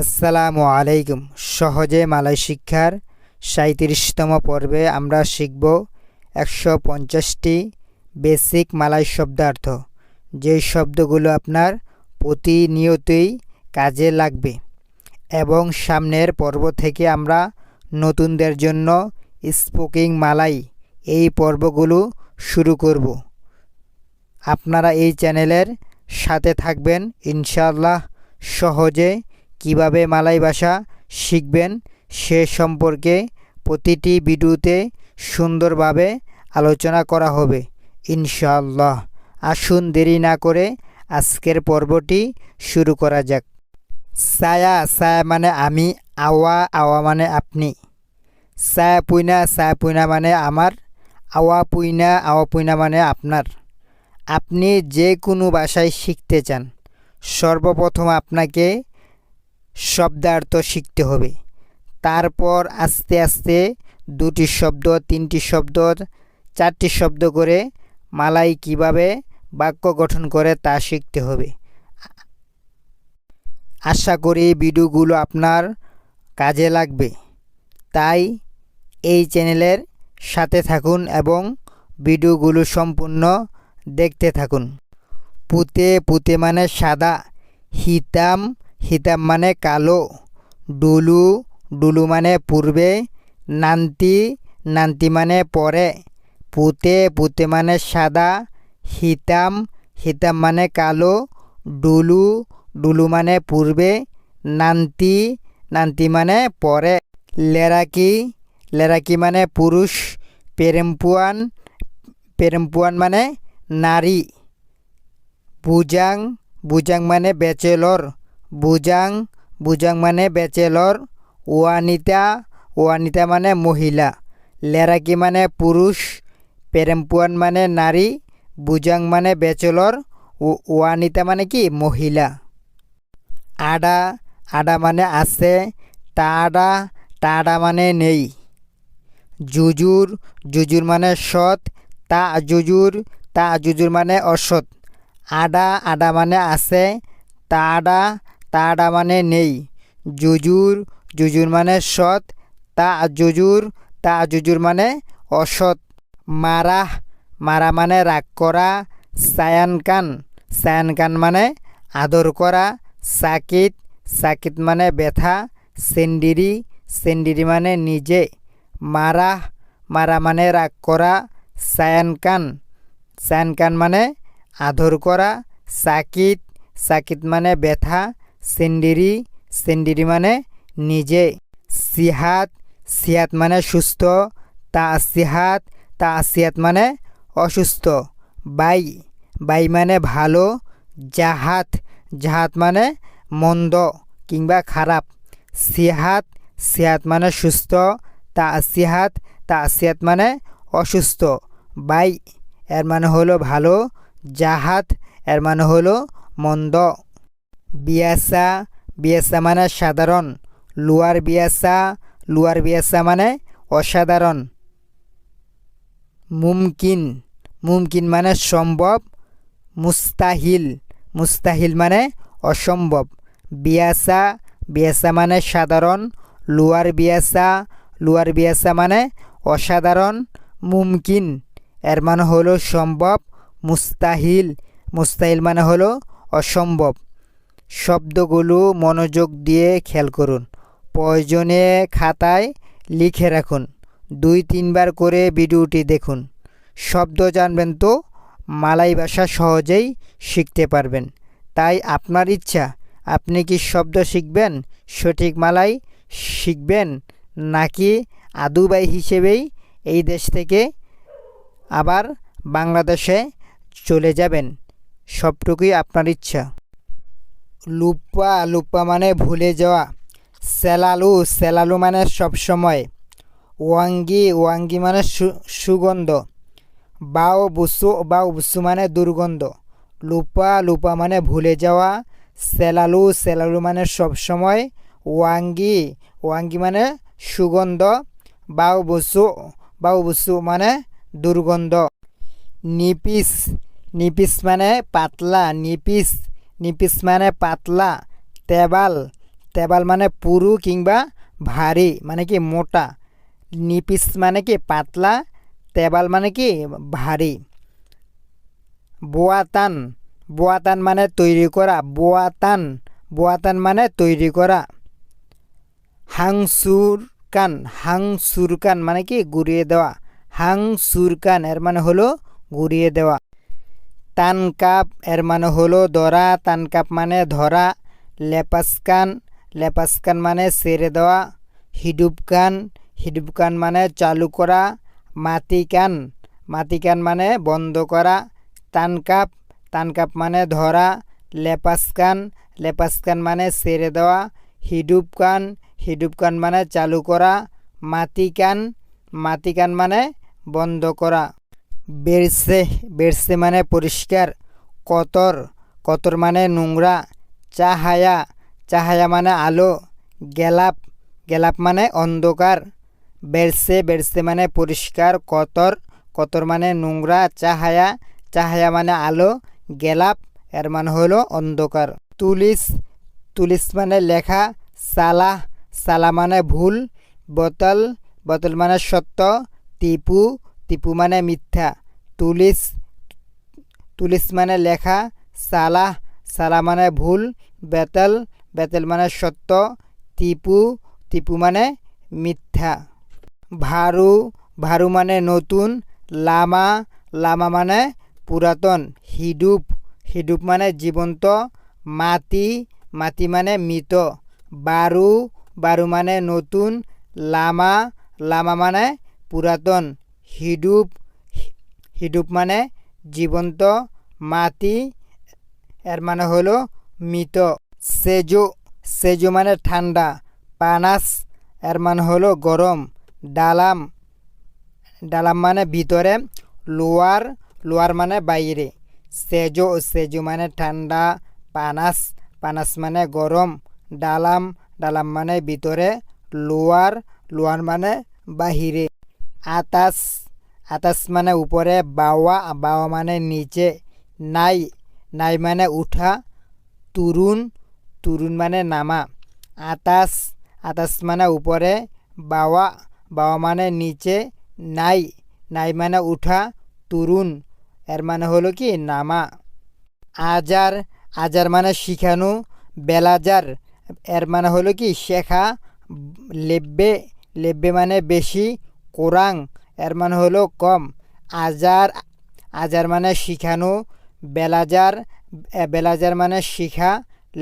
আসসালামু আলাইকুম। সহজে মালয় শিক্ষার সাঁত্রিশতম পর্বে আমরা শিখব একশো পঞ্চাশটি বেসিক মালয় শব্দার্থ যেই শব্দগুলো আপনার প্রতিনিয়তই কাজে লাগবে এবং সামনের পর্ব থেকে আমরা নতুনদের জন্য স্পোকিং মালাই এই পর্বগুলো শুরু করব। আপনারা এই চ্যানেলের সাথে থাকবেন, ইনশাআল্লাহ সহজে কীভাবে মালাই ভাষা শিখবেন সে সম্পর্কে প্রতিটি ভিডিওতে সুন্দরভাবে আলোচনা করা হবে, ইনশাআল্লাহ। আসুন দেরি না করে আজকের পর্বটি শুরু করা যাক। সায়া সায়া মানে আমি, আওয়া আওয়া মানে আপনি। সায়া পুইনা সায়া পুইনা মানে আমার, আওয়া পুইনা আওয়া পুইনা মানে আপনার। আপনি যে কোনো ভাষায় শিখতে চান। সর্বপ্রথম আপনাকে শব্দার্থ শিখতে হবে। তারপর আস্তে আস্তে দুটি শব্দ, তিনটি শব্দ, চারটি শব্দ করে মালাই কীভাবে বাক্য গঠন করে তা শিখতে হবে। আশা করি ভিডিওগুলো আপনার কাজে লাগবে। তাই এই চ্যানেলের সাথে থাকুন এবং ভিডিওগুলো সম্পূর্ণ দেখতে থাকুন। পুতে পুতে মানে সাদা, হিতাম হিতাম মানে কালো, ডুলু ডুলু মানে পূর্বে, নান্তি নান্তি মানে পরে, পুতে পুতে মানে সাদা, হিতাম হিতাম মানে কালো, ডুলু ডুলু মানে পূর্বে, নান্তি নান্তি মানে পরে, লেরাকি লেরাকি মানে পুরুষ, পেরেম্পুয়ান পেরেম্পুয়ান মানে নারী, বুজাং বুজাং মানে ব্যাচেলর বুজাং বুজাং মানে ব্যাচেলর ওয়ানিতা ওয়ানিতা মানে মহিলা। লেরাকি মানে পুরুষ পেরেম্পুয়ান মানে নারী বুজাং মানে ব্যাচেলর ওয়ানিতা মানে কি? মহিলা। আডা আডা মানে আছে টাডা টাডা মানে নেই। জুজুর জুজুর মানে সৎ, তা জুজুর তা জুজুর মানে অসৎ। আডা আডা মানে আছে তাডা তাডা মানে নেই। জুজুর জুজুর মানে সৎ, তা জুজুর তা জুজুর মানে অসৎ। মারা মারা মানে রাগ করা। সায়ান কান সায়ান কান মানে আদর করা। সাকিত সাকিত মানে ব্যথা। সেন্ডিরি সেন্ডিরি মানে নিজে। মারা মারা মানে রাগ করা। সায়ান কান সায়ান কান মানে আদর করা। সাকিত সাকিত মানে ব্যথা। সেন্ডিরি সেন্ডিরি মানে নিজে। সিহাত সিহাত মানে সুস্থ। তা সিহাত তা সিহাত মানে অসুস্থ। বাই বাই মানে ভালো। জাহাত জাহাত মানে মন্দ কিংবা খারাপ। সিহাত সিহাত মানে সুস্থ। তা সিহাত তা সিহাত মানে অসুস্থ। বাই, এর মানে হলো ভালো। জাহাত, এর মানে হলো মন্দ। বিয়াসা বিয়াসা মানে সাধারণ, লুয়ার বিয়াসা লুয়ার বিয়াসা মানে অসাধারণ। মুমকিন মুমকিন মানে সম্ভব, মুস্তাহিল মুস্তাহিল মানে অসম্ভব। বিয়াসা বিয়াসা মানে সাধারণ, লুয়ার বিয়াসা লুয়ার বিয়াসা মানে অসাধারণ, মুমকিন। এর মানে হলো সম্ভব, মুস্তাহিল মুস্তাহিল মানে হলো অসম্ভব। শব্দগুলো মনোযোগ দিয়ে খেয়াল করুন। প্রয়োজনে খাতায় লিখে রাখুন। দুই, তিনবার করে ভিডিওটি দেখুন। শব্দ জানবেন তো, মালাই ভাষা সহজেই শিখতে পারবেন। তাই আপনার ইচ্ছা, আপনি কি শব্দ শিখবেন, সঠিক মালাই শিখবেন, নাকি আদুবাই হিসেবেই এই দেশ থেকে আবার বাংলাদেশে চলে যাবেন? সবটুকুই আপনার ইচ্ছা। লুপ্পা লুপ্পা মানে ভুলে যাওয়া। সেলালু সেলালু মানে সবসময় ওয়াঙ্গি ওয়াঙ্গি মানে সুগন্ধ। বাও, বুসু বাও, বুসু মানে দুর্গন্ধ। লুপা লুপা মানে ভুলে যাওয়া। সেলালু সেলালু মানে সবসময় ওয়াঙ্গি ওয়াঙ্গি মানে সুগন্ধ। বাউ বসু বাউ বসু মানে দুর্গন্ধ। নিপিস নিপিস মানে পাতলা, নিপিস নিপিস মানে পাতলা তেবাল তেবাল মানে পুরু কিংবা ভারী মানে কি মোটা। নিপিস মানে কি পাতলা তেবাল মানে কি ভারী বোয়াতান বোয়াতান মানে তৈরি করা বোয়াতান বোয়াতান মানে তৈরি করা হাংসুরকান হাংসুরকান মানে কি গুড়িয়ে দেওয়া হাংসুরকান এর মানে হলো গুড়িয়ে দেওয়া তানকাপ এর মানে হলো ধরা, তানকাপ মানে ধরা, লেপাসকান লেপাসকান মানে সেরে দেওয়া হিডুবকান হিডুবকান মানে চালু করা মাতিকান মাতিকান মানে বন্ধ করা, তানকাপ তানকাপ মানে ধরা, লেপাসকান লেপাসকান মানে সেরে দেওয়া হিডুবকান হিডুবকান মানে চালু করা মাতিকান মাতিকান মানে বন্ধ করা। বেরসে বেরসে মানে পরিষ্কার, কতর কতর মানে নোংরা, চাহায়া চাহায়া মানে আলো, গেলাপ গেলাপ মানে অন্ধকার বেরসে বেরসে মানে পরিষ্কার, কতর কতর মানে নোংরা, চাহায়া চাহায়া মানে আলো, গেলাপ, এর মানে হলো অন্ধকার। তুলিস তুলিস মানে লেখা, সালাহ সালা মানে ভুল, বোতল বোতল মানে সত্য, টিপু টিপু মানে মিথ্যা। তুলিস তুলিস মানে লেখা, সালাহ সালা মানে ভুল, বেতল বেতল মানে সত্য, টিপু টিপু মানে মিথ্যা। ভারু ভারু মানে নতুন, লামা লামা মানে পুরাতন, হিডুপ হিডুপ মানে জীবন্ত মাটি মাটি মানে মৃত। বারু বারু মানে নতুন, লামা লামা মানে পুরাতন, হিডুপ হিডুপ মানে জীবন্ত মাটি, এর মানে হলো মৃত। সেজো সেজো মানে ঠান্ডা। পানাস, এর মানে হলো গরম। ডালাম ডালাম মানে ভিতরে। লোয়ার লোয়ার মানে বাইরে। সেজো সেজো মানে ঠান্ডা। পানাস পানাস মানে গরম। ডালাম ডালাম মানে ভিতরে। লোয়ার লোয়ার মানে বাহিরে। আতাস আতাস মানে উপরে, বাওয়া বাওয়া মানে নিচে, নাই নাই মানে উঠা, তুরুন তুরুন মানে নামা। আতাস আতাস মানে উপরে, বাওয়া বাওয়া মানে নিচে, নাই নাই মানে উঠা, তুরুন, এর মানে হলো কি? নামা। আজার আজার মানে শিখানো, বেলাজার, এর মানে হলো কি? শেখা, লেব্বে লেব্বে মানে বেশি, কোরাং এর মানে হলো কম। আজার আজার মানে শিখানো, বেলাজার বেলাজার মানে শিখা,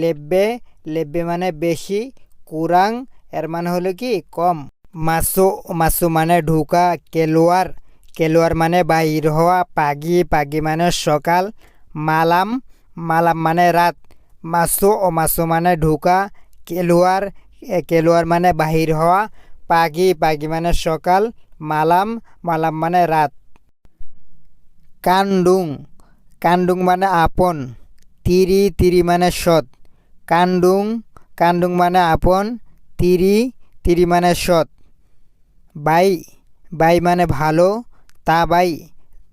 লেব্বে লেব্বে মানে বেশি, কোরাং, এর মানে হলো কি? কম। মাসো মাসো মানে ঢুকা, কেলোয়ার কেলোয়ার মানে বাহির হওয়া, পাগি পাগি মানে সকাল, মালাম মালাম মানে রাত, মাসো ও মাসো মানে ঢুকা, কেলোয়ার কেলোয়ার মানে বাহির হওয়া, পাগি পাগি মানে সকাল মালাম মালাম মানে রাত। কান্ডুং কান্ডুং মানে আপন। তিরি তিরি মানে সৎ। কান্ডুং কান্ডুং মানে আপন। তিরি তিরি মানে সৎ। বাই বাই মানে ভালো। তা বাই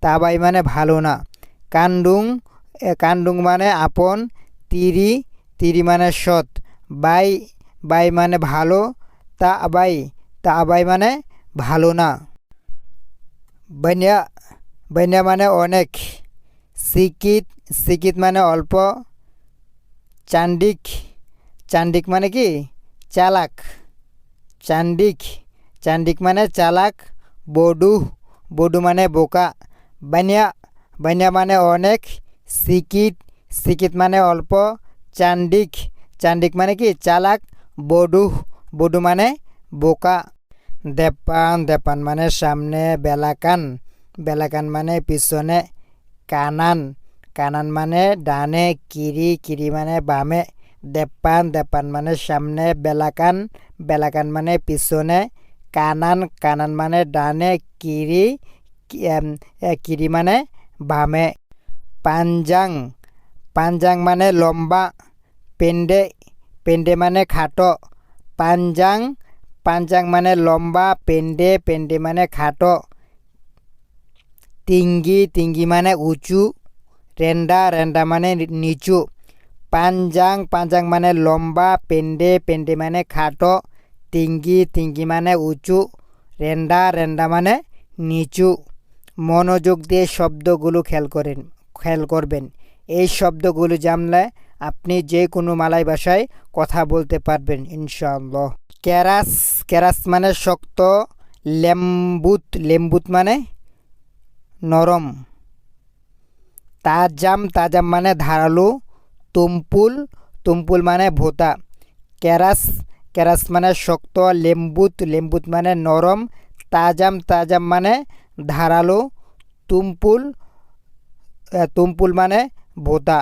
তা বাই মানে ভালো না। কান্ডুং কান্ডুং মানে আপন। তিরি তিরি মানে সৎ। বাই বাই মানে ভালো। তা বাই তা বাই মানে ভালো না। বন্যা বন্যা মানে অনেক। সিকিত সিকিত মানে অল্প। চান্ডিক চান্ডিক মানে কি? চালাক। চান্ডিক চান্ডিক মানে চালাক, বডু বডু মানে বোকা। বানিয়া বানিয়া মানে অনেক। সিকিট সিকিত মানে অল্প। চান্ডিক চান্ডিক মানে কি? চালাক, বডু বডু মানে বোকা। দেপান দেপান মানে সামনে বেলাকান বেলাকান মানে পিছনে কানান কানান মানে ডানে কিরি কিরি মানে বামে দেপান দেপান মানে সামনে বেলাকান বেলাকান মানে পিছনে কানান কানান মানে ডানে কিরি কিরি মানে বামে। পাঞ্জাং পাঞ্জাং মানে লম্বা, পেন্ডে পেন্ডে মানে খাটো। পাঞ্জাং পাঞ্জাং মানে লম্বা পেন্ডে পেন্ডে মানে খাটো। তিঙ্গি তিঙ্গি মানে উঁচু রেন্ডা রেন্ডা মানে নিচু। পাঞ্জাং পাঞ্জাং মানে লম্বা পেন্ডে পেন্ডে মানে খাটো। তিঙ্গি তিঙ্গি মানে উঁচু রেন্ডা রেন্ডা মানে নিচু। মনোযোগ দিয়ে শব্দগুলো খেয়াল করেন খেয়াল করবেন। এই শব্দগুলো জানলে আপনি যে কোনো মালাই ভাষায় কথা বলতে পারবেন, ইনশাআল্লাহ। ক্যারাস ক্যারাস মানে শক্ত, লেম্বুত লেম্বুত মানে নরম। তাজাম তাজাম মানে ধারালো, তুমপুল তুমপুল মানে ভোতা। ক্যারাস ক্যারাস মানে শক্ত, লেম্বুত লেম্বুত মানে নরম, তাজাম তাজাম মানে ধারালো, তুমপুল তুমপুল মানে ভোতা।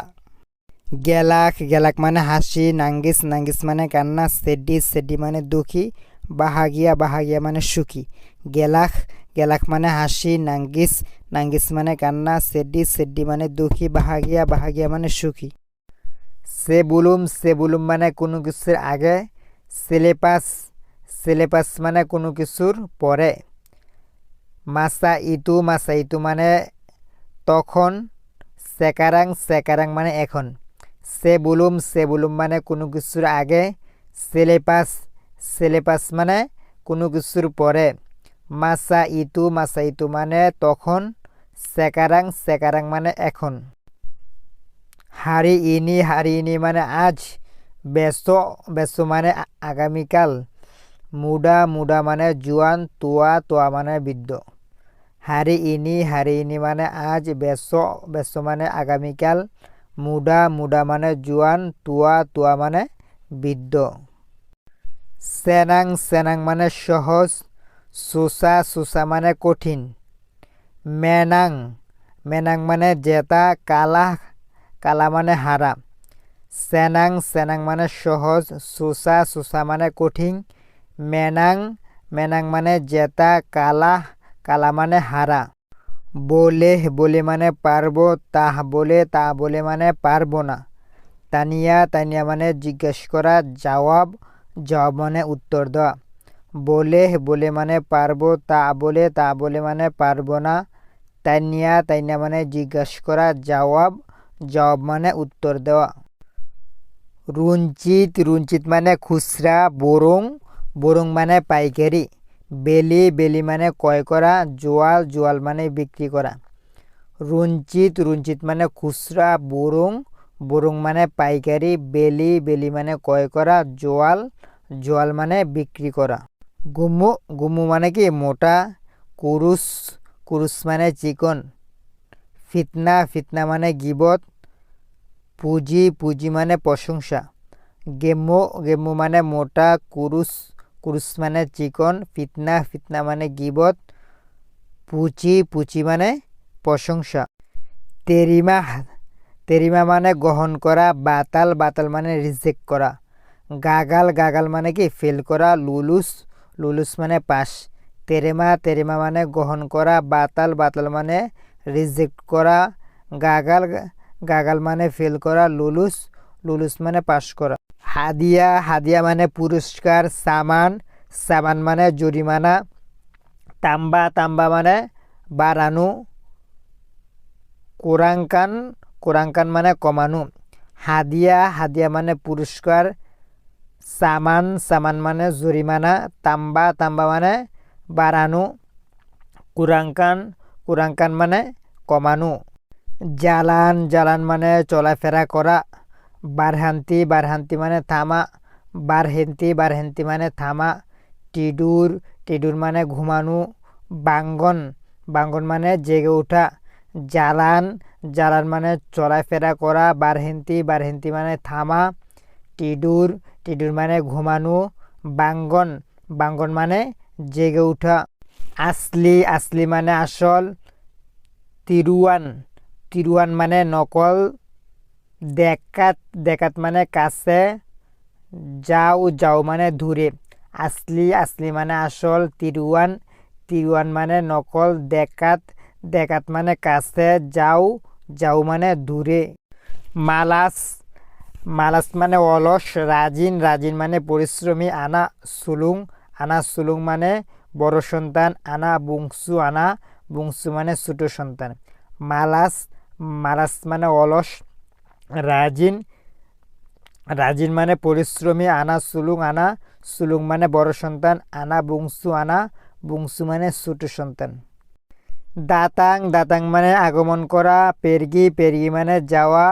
গেলাক গেলাক মানে হাসি, নাঙ্গিস নাঙ্গিস মানে কান্না সেডি সেডি মানে দুঃখী, বাহাগিয়া বাহাগিয়া মানে সুখী। গেলাক গেলাক মানে হাসি, নাঙ্গিস নাঙ্গিস মানে কান্না সেডি সেডি মানে দুঃখী, বাহাগিয়া বাহাগিয়া মানে সুখী। সেবুলুম সেবুলুম মানে কোনো কিছুর আগে, সিলেবাস সিলেবাস মানে কোনো কিছুর পরে। মাসা ইতু মাসা ইতু মানে তখন, সেকারাং সেকারাং মানে এখন। সেবুলুম সেবুলুম মানে কোনো কিছুর আগে সিলেবাস সিলেবাস মানে কোনো কিছুর পরে। মাসা ইতু মাসা ইতু মানে তখন, সেকারাং সেকারাং মানে এখন। হারি ইনি হারি ইনি মানে আজ, ব্যস্ত ব্যস্ত মানে আগামীকাল। মুডা মুডা মানে জোয়ান, তোয়া তোয়া মানে বৃদ্ধ। হারি ইনি হারি ইনি মানে আজ, ব্যস্ত ব্যস্ত মানে আগামীকাল। মুডা মুডা মানে জোয়ান তোয়া তোয়া মানে বৃদ্ধ। সেনাং সেনাং মানে সহজ সুসা সুসা মানে কঠিন। মেনাং মেনাং মানে জেতা, কালা কালা মানে হারা সেনাং সেনাং মানে সহজ সুসা সুসা মানে কঠিন। মেনাং মেনাং মানে জেতা, কালা কালা মানে হারা বলে বলে মানে পারব, তাহ বলে, তা বলে মানে পারব না। তানিয়া তানিয়া মানে জিজ্ঞেস করা, জবাব জবাব মানে উত্তর দেওয়া। বলে বলে মানে পারব, তা বলে তা বলে মানে পারব না। তানিয়া তানিয়া মানে জিজ্ঞেস করা, জবাব জবাব মানে উত্তর দেওয়া। রুঞ্চিত রুঞ্চিত মানে খুচরা, বরং বরং মানে পাইকারি। বেলি বেলি মানে ক্রয় করা জোয়াল জোয়াল মানে বিক্রি করা রুঞ্চিত রুঞ্চিত মানে খুচরা বরং বরং মানে পাইকারি বেলি বেলি মানে ক্রয় করা জোয়াল জোয়াল মানে বিক্রি করা গুমু গুমু মানে কি? মোটা কুরুস কুরুস মানে চিকন। ফিতনা ফিতনা মানে গিবত। পুঁজি পুঁজি মানে প্রশংসা গেমো গেমো মানে মোটা কুরুস কুরুস মানে চিকন, ফিতনা ফিতনা মানে গিবত, পুচি পুচি মানে প্রশংসা। তেরিমা তেরিমা মানে গ্রহণ করা, বাতাল বাতাল মানে রিজেক্ট করা। গাগাল গাগাল মানে কি? ফেল করা, লুলুস লুলুস মানে পাস। তেরেমা তেরেমা মানে গ্রহণ করা, বাতাল বাতাল মানে রিজেক্ট করা। গাগাল গাগাল মানে ফেল করা, লুলুস লুলুস মানে পাস করা। হাদিয়া হাদিয়া মানে পুরস্কার, সামান সামান মানে জরিমানা, তাম্বা তাম্বা মানে বাড়ানো কোরাঙ্কান কোরাঙ্কান মানে কমানো। হাদিয়া হাদিয়া মানে পুরস্কার, সামান সামান মানে জরিমানা, তাম্বা তাম্বা মানে বাড়ানো কুরাঙ্কান কুরাঙ্কান মানে কমানো। জালান জালান মানে চলাফেরা করা বারহান্তি বারহান্তি মানে থামা বারহেন্তি বারহেন্তি মানে থামা টিডুর টিডুর মানে ঘুমানো বাঙ্গন বাঙ্গন মানে জেগে ওঠা জালান জালান মানে চলাফেরা করা বারহেন্তি বারহেন্তি মানে থামা টিডুর টিডুর মানে ঘুমানো বাঙ্গন বাঙ্গন মানে জেগে ওঠা আসলি আসলি মানে আসল তিরুয়ান তিরুয়ান মানে নকল দেখাত দেখাত মানে কাছে, যাও যাও মানে দূরে আসলি আসলি মানে আসল তিরুয়ান তিরুয়ান মানে নকল, দেখাত দেখাত মানে কাছে, যাও যাও মানে দূরে মালাস মালাস মানে অলস রাজিন রাজিন মানে পরিশ্রমী আনা সুলুং আনা সুলুং মানে বড় সন্তান, আনা বুংসু আনা বুংসু মানে ছোট সন্তান। মালাস মালাস মানে অলস রাজিন রাজিন মানে পরিশ্রমী, আনা সুলুং আনা সুলুং মানে বড় সন্তান, আনা বুংসু আনা বুংসু মানে ছোট সন্তান। দাতাং দাতাং মানে আগমন করা, পেরগি পেরগি মানে যাওয়া,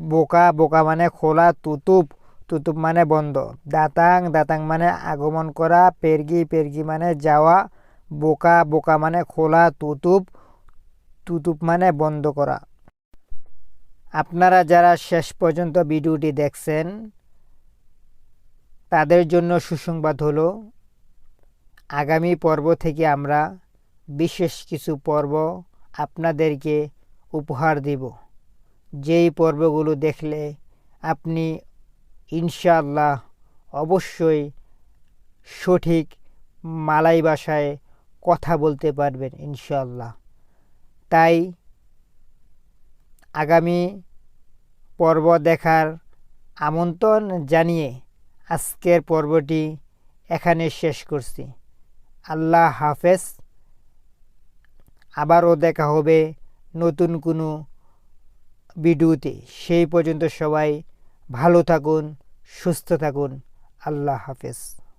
বোকা বোকা মানে খোলা, তুতুপ তুতুপ মানে বন্ধ। দাতাং দাতাং মানে আগমন করা, পেরগি পেরগি মানে যাওয়া, বোকা বোকা মানে খোলা, তুতুপ তুতুপ মানে বন্ধ করা। আপনারা যারা শেষ পর্যন্ত ভিডিওটি দেখছেন, তাদের জন্য সুসংবাদ হলো, আগামী পর্ব থেকে আমরা বিশেষ কিছু পর্ব আপনাদেরকে উপহার দিব। যেই পর্বগুলো দেখলে আপনি ইনশাআল্লাহ অবশ্যই সঠিক মালাই ভাষায় কথা বলতে পারবেন ইনশাআল্লাহ। তাই আগামী পর্ব দেখার আমন্ত্রণ জানিয়ে আজকের পর্বটি এখানে শেষ করছি। আল্লাহ হাফেজ। আবারও দেখা হবে নতুন কোনো ভিডিওতে। সেই পর্যন্ত সবাই ভালো থাকুন, সুস্থ থাকুন। আল্লাহ হাফেজ।